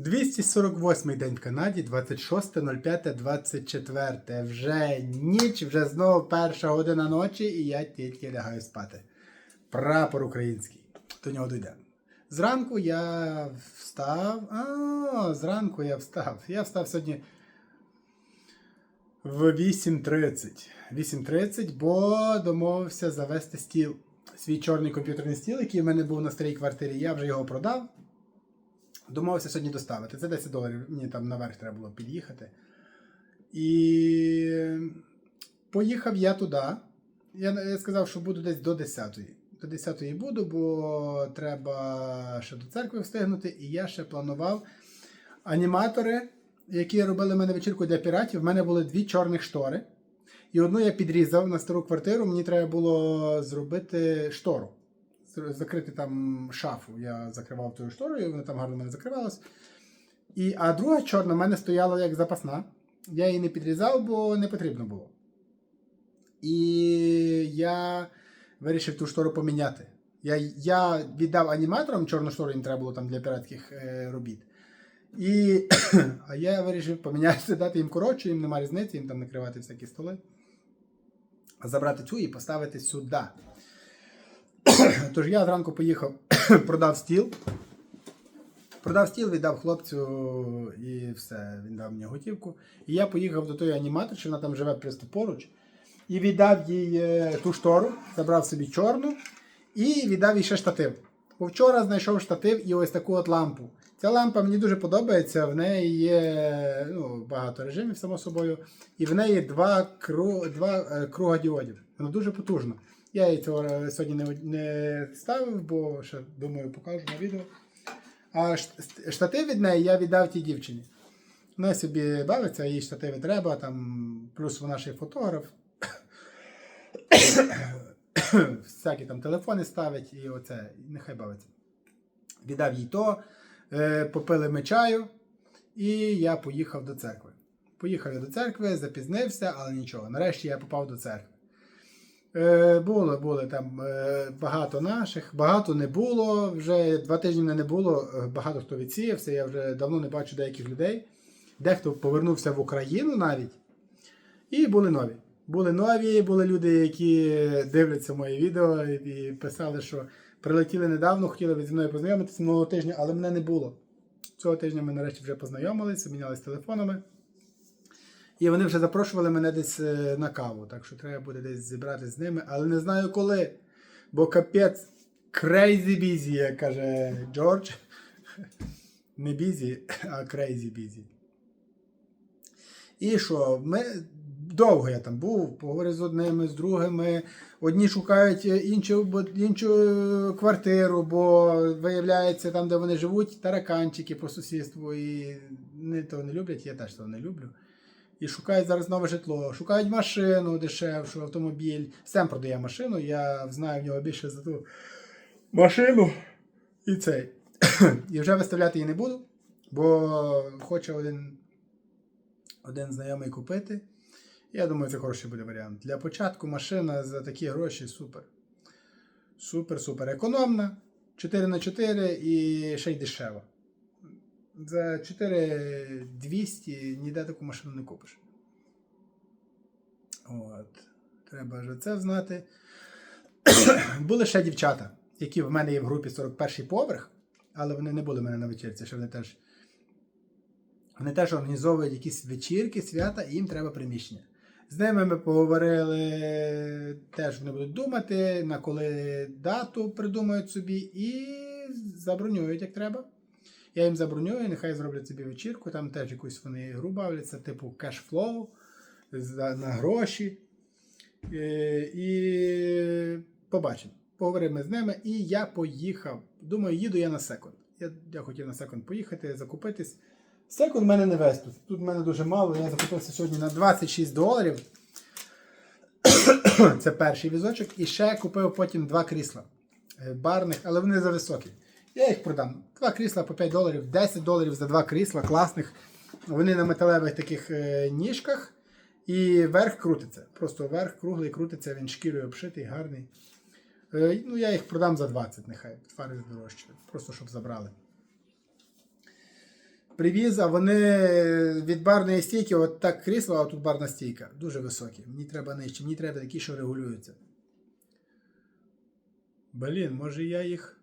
248 день в Канаді, 26.05.24. Вже ніч, вже знову перша година ночі, і я тільки лягаю спати. Прапор український. До нього дійдемо. Зранку я встав. А, зранку я встав. Я встав сьогодні в 8.30. 8.30, бо домовився завести стіл. Свій чорний комп'ютерний стіл, який в мене був на старій квартирі. Я вже його продав. Домовився сьогодні доставити. Це 10 доларів. Мені там наверх треба було під'їхати. І поїхав я туди. Я, я сказав, що буду десь до 10-ї. До 10-ї буду, бо треба ще до церкви встигнути. І я ще планував аніматори, які робили мене вечірку для піратів. В мене були дві чорних штори. І одну я підрізав на стару квартиру. Мені треба було зробити штору. Закрити там шафу. Я закривав тою шторою, вона там гарно в мене закривалась. І, а друга чорна в мене стояла як запасна. Я її не підрізав, бо не потрібно було. І я вирішив ту штору поміняти. Я, я віддав аніматорам чорну штору, їм треба було там для піратських е, робіт. І, а я вирішив поміняти, дати їм коротше, їм немає різниці, їм там накривати всякі столи. Забрати цю і поставити сюди. Тож я зранку поїхав, продав стіл. Продав стіл, віддав хлопцю і все, він дав мені готівку. І я поїхав до тої аніматорки, вона там живе просто поруч. І віддав їй е, ту штору, забрав собі чорну і віддав їй ще штатив. Бо вчора знайшов штатив і ось таку от лампу. Ця лампа мені дуже подобається, в неї є ну, багато режимів, само собою, і в неї два, кру, два е, круга діодів. Вона дуже потужна. Я її цього сьогодні не, не ставив, бо ще думаю, покажу на відео. А шт- штатив від неї я віддав тій дівчині. Вона собі бавиться, їй штативи треба, там, плюс вона ще фотограф. Всякі там телефони ставить і оце, нехай бавиться. Віддав їй то, е, попили ми чаю, і я поїхав до церкви. Поїхав я до церкви, запізнився, але нічого. Нарешті я попав до церкви. Е, було, були там е, багато наших, багато не було. Вже два тижні не було. е, Багато хто відсіявся. Я вже давно не бачу деяких людей. Дехто повернувся в Україну навіть. І були нові. Були нові, були люди, які дивляться мої відео і писали, що прилетіли недавно, хотіли зі мною познайомитися минулого тижня, але мене не було. Цього тижня ми нарешті вже познайомилися, мінялися телефонами. І вони вже запрошували мене десь е, на каву, так що треба буде десь зібратися з ними, але не знаю коли. Бо капець crazy busy, як каже Джордж. Не busy, а crazy busy. І що, ми довго я там був, поговорив з одними, з другими. Одні шукають е, іншу, іншу е, квартиру, бо виявляється, там, де вони живуть, тараканчики по сусідству. І вони того не люблять, я теж того не люблю. І шукають зараз нове житло, шукають машину дешевшу, автомобіль. Сем продає машину, я знаю в нього більше за ту машину. І цей. І вже виставляти її не буду, бо хоче один, один знайомий купити. Я думаю, це хороший буде варіант. Для початку машина за такі гроші супер. Супер, супер. Економна. 4 на 4 і ще й дешева. За 4200 ніде таку машину не купиш. От. Треба ж це знати. були ще дівчата, які в мене є в групі 41 поверх, але вони не були в мене на вечірці, що вони теж. Вони теж організовують якісь вечірки, свята, і їм треба приміщення. З ними ми поговорили, теж вони будуть думати, на коли дату придумають собі і забронюють, як треба. Я їм забронюю, нехай зроблять собі вечірку, там теж якусь вони ігру бавляться, типу кешфлоу на гроші. Е, І побачимо. Поговоримо ми з ними, і я поїхав. Думаю, їду я на секунд. Я, я хотів на секунд поїхати, закупитись. Секунд в мене не весь тут. Тут в мене дуже мало. Я закупився сьогодні на 26 доларів. Це перший візочок. І ще купив потім два крісла е, барних, але вони зависокі. Я їх продам. Два крісла по 5 доларів, 10 доларів за два крісла класних. Вони на металевих таких е, ніжках. І верх крутиться. Просто верх круглий крутиться, він шкірою обшитий, гарний. Е, ну, я їх продам за 20, нехай. Фари дорожче. Просто щоб забрали. Привіз, а вони від барної стійки, от так крісло, а тут барна стійка. Дуже високі. Мені треба нижче, мені треба такі, що регулюються. Блін, може я їх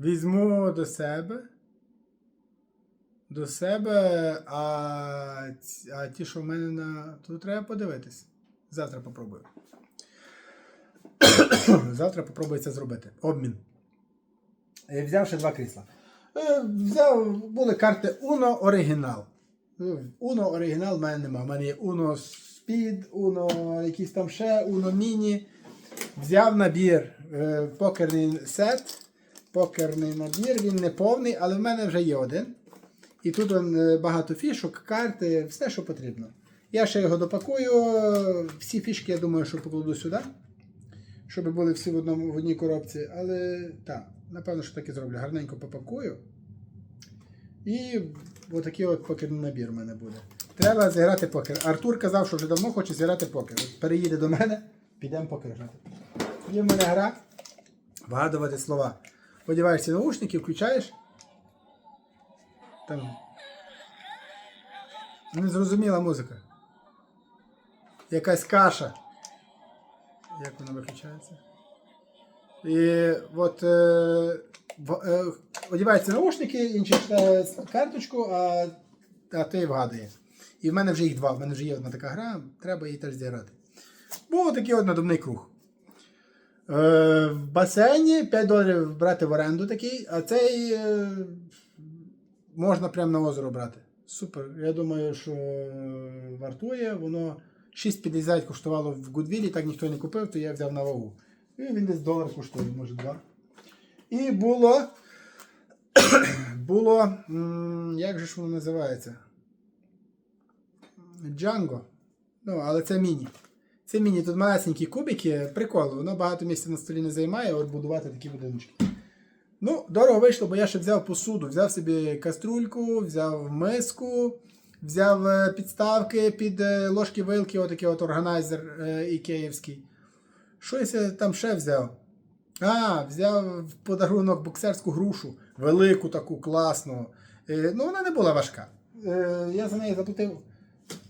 візьму до себе. До себе, а, а ті, що в мене на. Тут треба подивитись. Завтра попробую. Завтра попробую це зробити. Обмін. Е, Взяв ще два крісла. Е, Взяв, були карти Uno оригінал. Е, Uno оригінал в мене немає. У мене є Uno Speed, Uno якийсь там ще, Uno Mini. Взяв набір, е, покерний сет. Покерний набір, він не повний, але в мене вже є один. І тут он, е, багато фішок, карти, все, що потрібно. Я ще його допакую. Всі фішки, я думаю, що покладу сюди. Щоб були всі в, одному, в одній коробці. Але так, напевно, що так і зроблю. Гарненько попакую. І отакий от покерний набір у мене буде. Треба зіграти покер. Артур казав, що вже давно хоче зіграти покер. От переїде до мене, підемо покер грати. Є в мене гра. Вгадувати слова. Одягаєшся наушники, включаєш. Там. Незрозуміла музика. Якась каша. Як вона виключається? І от е, е, одягається наушники, інший читає карточку, а, а той вгадує. І в мене вже їх два. В мене вже є одна така гра, треба її теж зіграти. Був такий от надувний круг. Е, в басейні 5 доларів брати в оренду такий, а цей е, можна прямо на озеро брати. Супер. Я думаю, що вартує. Воно 6,50 коштувало в Гудвілі, так ніхто не купив, то я взяв на вагу. І він десь долар коштує, може два. І було. було. Як же ж воно називається? Django. Ну, але це міні. Це міні, тут малесенькі кубики, прикол, воно багато місця на столі не займає, от будувати такі будиночки. Ну, дорого вийшло, бо я ще взяв посуду. Взяв собі каструльку, взяв миску, взяв е, підставки під е, ложки вилки, отакий от органайзер е, ікеївський. Щось я там ще взяв. А, взяв в подарунок боксерську грушу. Велику таку, класну. Ну, вона не була важка. Я за неї заплатив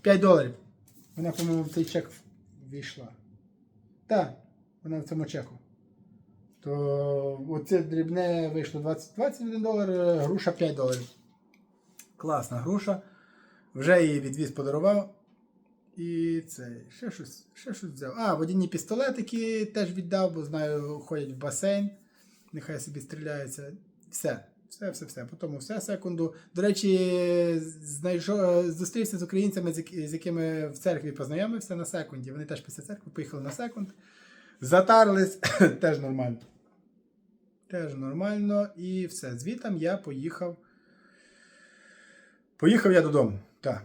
5 доларів. Вона, по-моєму, цей чек війшла. Так, вона в цьому чеку. То оце дрібне вийшло 20, 21 долар, е, груша 5 доларів. Класна груша. Вже її відвіз подарував. І це, ще щось, ще щось взяв. А, водяні пістолетики теж віддав, бо знаю, ходять в басейн. Нехай собі стріляються. Все. Все, все, все. Потім все секунду. До речі, знайшов, зустрівся з українцями, з якими в церкві познайомився на секунді. Вони теж після церкви поїхали на секунд. Затарились, теж нормально. Теж нормально. І все. Звітом я поїхав. Поїхав я додому. Так.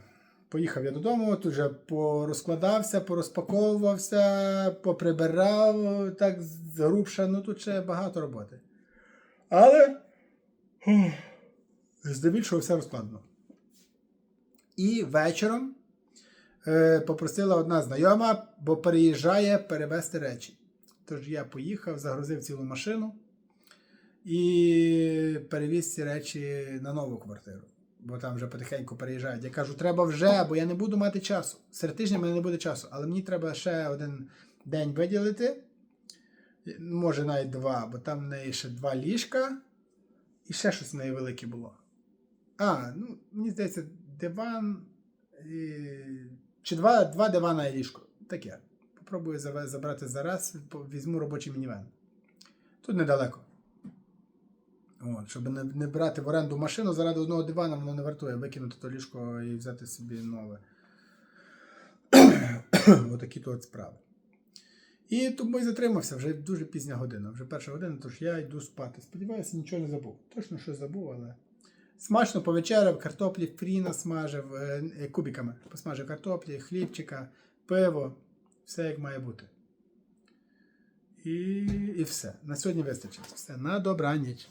Поїхав я додому, тут вже порозкладався, порозпаковувався, поприбирав, так згрубша, ну тут ще багато роботи. Але здебільшого все розкладно. І вечором е, попросила одна знайома, бо переїжджає перевезти речі. Тож я поїхав, загрузив цілу машину і перевіз ці речі на нову квартиру. Бо там вже потихеньку переїжджають. Я кажу, треба вже, бо я не буду мати часу. Серед тижня мене не буде часу, але мені треба ще один день виділити. Може навіть два, бо там в неї ще два ліжка і ще щось в неї велике було. А, ну, мені здається, диван. І... Чи два, два дивана і ліжко. Таке. Попробую забрати зараз, візьму робочий мінівен. Тут недалеко. От, щоб не, не брати в оренду машину заради одного дивана, воно не вартує викинути то ліжко і взяти собі нове. Отакі от справи. І тому і затримався, вже дуже пізня година. Вже перша година, тож я йду спати. Сподіваюся, нічого не забув. Точно що забув, але. Смачно повечеряв, картоплі фрі насмажив е, е, кубиками. Посмажив картоплі, хлібчика, пиво. Все як має бути. І, і все. На сьогодні вистачить. Все. На добраніч.